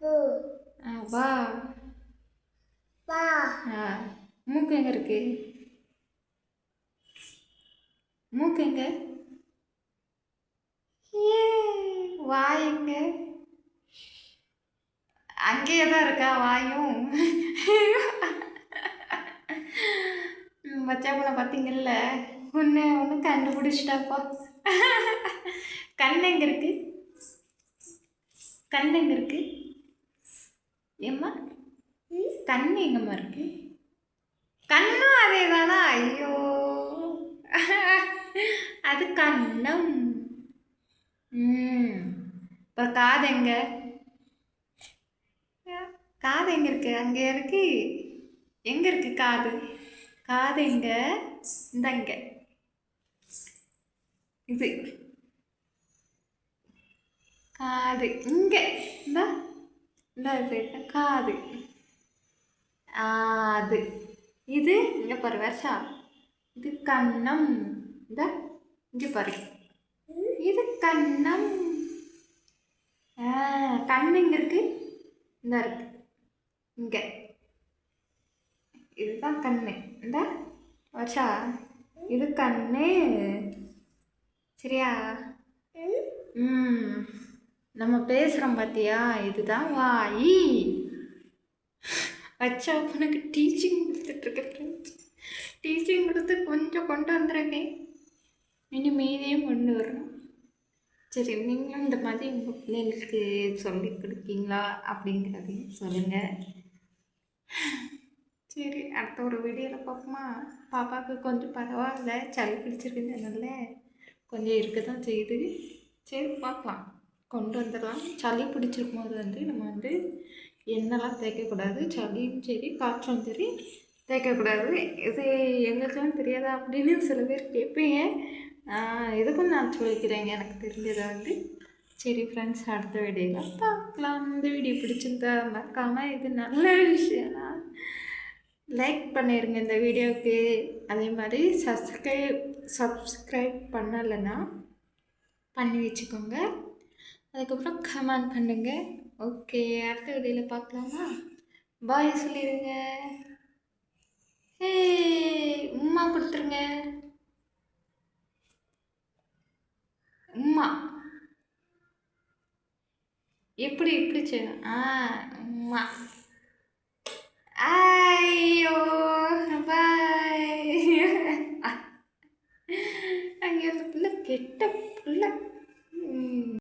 ஆ, வா. ஆ மூக்கு எங்கே இருக்கு? மூக்கு எங்க? ஏ வாய் எங்க? அங்கேயே தான் இருக்கா வாயும்? பச்சாப்பழ பார்த்தீங்கல்ல ஒன்று ஒன்று கண்டுபிடிச்சிட்டாப்பா. கண் எங்க இருக்கு? கண் எங்க இருக்கு? ஏம்மா? கண் எங்கம்மா இருக்கு? கண்ணும் அதே தானா? ஐயோ. அது கண்ணம். அப்புறம் காது எங்க? காது எங்க இருக்கு? அங்கே இருக்கு எங்க இருக்கு காது? காது எங்க? இந்த இது. காது. இங்க. இந்த. இந்த இது காது ஆ, அது இது இங்கே பாரு வருஷா இது கண்ணம் இந்த இங்கே பாரு இது கண்ணம் கண்ணு இங்கே இருக்கு இந்த இருக்கு இங்கே இதுதான் கண்ணு இந்த வருஷா இது கண்ணு சரியா ம் நம்ம பேசுகிறோம் பார்த்தியா இதுதான் வாய். வச்சா உனக்கு டீச்சிங் கொடுத்துட்ருக்கேன் ஃப்ரெண்ட்ஸ் டீச்சிங் கொடுத்து கொஞ்சம் கொண்டு வந்துருக்கேன் இனி மீதியும் கொண்டு வரணும் சரி நீங்களும் இந்த மாதிரி உங்கள் பிள்ளைங்களுக்கு சொல்லி கொடுக்கீங்களா அப்படிங்கிறதையும் சொல்லுங்கள் சரி அடுத்த ஒரு வீடியோவில் பார்ப்போமா? பாப்பாவுக்கு கொஞ்சம் பரவாயில்ல சளி பிடிச்சிருக்குன்றதுனால கொஞ்சம் இருக்க தான் செய்யுது. சரி பார்க்கலாம். கொண்டு வந்துடலாம். சளி பிடிச்சிருக்கும் போது வந்து நம்ம வந்து எண்ணெய்லாம் தேய்க்கக்கூடாது. சளியும் சரி காய்ச்சலும் சரி தேய்க்கக்கூடாது. இது எங்களுக்கெல்லாம் தெரியாதா அப்படின்னு சில பேர் கேட்பீங்க. இதுக்கும் நான் சொல்லிக்கிறேங்க. எனக்கு தெரிஞ்சதை வந்து. சரி ஃப்ரெண்ட்ஸ் அடுத்த வீடியோவில் பார்க்கலாம். இந்த வீடியோ பிடிச்சிருந்தா மறக்காமல் இது நல்ல விஷயம்னா லைக் பண்ணிடுங்க இந்த வீடியோவுக்கு. அதே மாதிரி சப்ஸ்கிரைப் சப்ஸ்கிரைப் பண்ணலைன்னா பண்ணி வச்சுக்கோங்க. அதுக்கப்புறம் கமெண்ட் பண்ணுங்க. ஓகே அடுத்த வீடியோவில் பார்க்கலாமா? பாய் சொல்லிடுங்க ஹே உம்மா கொடுத்துருங்க. உம்மா. எப்படி இப்படி செய்யணும் ஆ உம்மா. ஐயோ பாய் அங்கே அந்த பிள்ளை கெட்ட பிள்ளை.